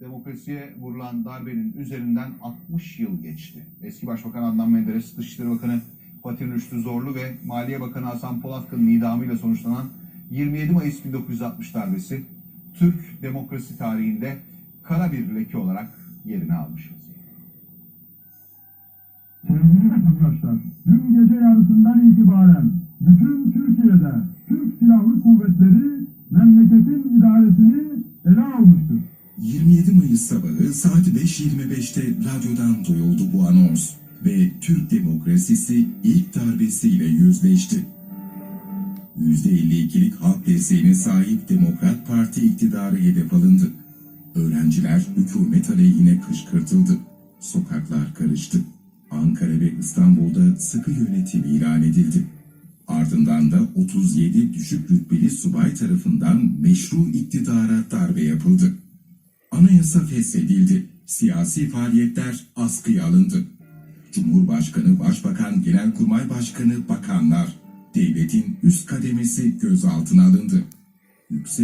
demokrasiye vurulan darbenin üzerinden 60 yıl geçti. Eski Başbakan Adnan Menderes, Dışişleri Bakanı Fatih Rüştü Zorlu ve Maliye Bakanı Hasan Polatkan'ın idamıyla sonuçlanan 27 Mayıs 1960 darbesi Türk demokrasi tarihinde kara bir leke olarak yerini almış. Sevgili vatandaşlar, dün gece yarısından itibaren bütün Türkiye'de Türk Silahlı Kuvvetleri memleketin idaresini ele almıştır. 27 Mayıs sabahı saat 5.25'te radyodan duyuldu bu anons ve Türk demokrasisi ilk darbesiyle yüzleşti. %52'lik halk desteğine sahip Demokrat Parti iktidarı hedef alındı. Öğrenciler hükümet aleyhine kışkırtıldı. Sokaklar karıştı. Ankara ve İstanbul'da sıkı yönetim ilan edildi. Ardından da 37 düşük rütbeli subay tarafından meşru iktidara darbe yapıldı. Anayasa feshedildi. Siyasi faaliyetler askıya alındı. Cumhurbaşkanı, Başbakan, Genelkurmay Başkanı, bakanlar, devletin üst kademesi gözaltına alındı. Yüksek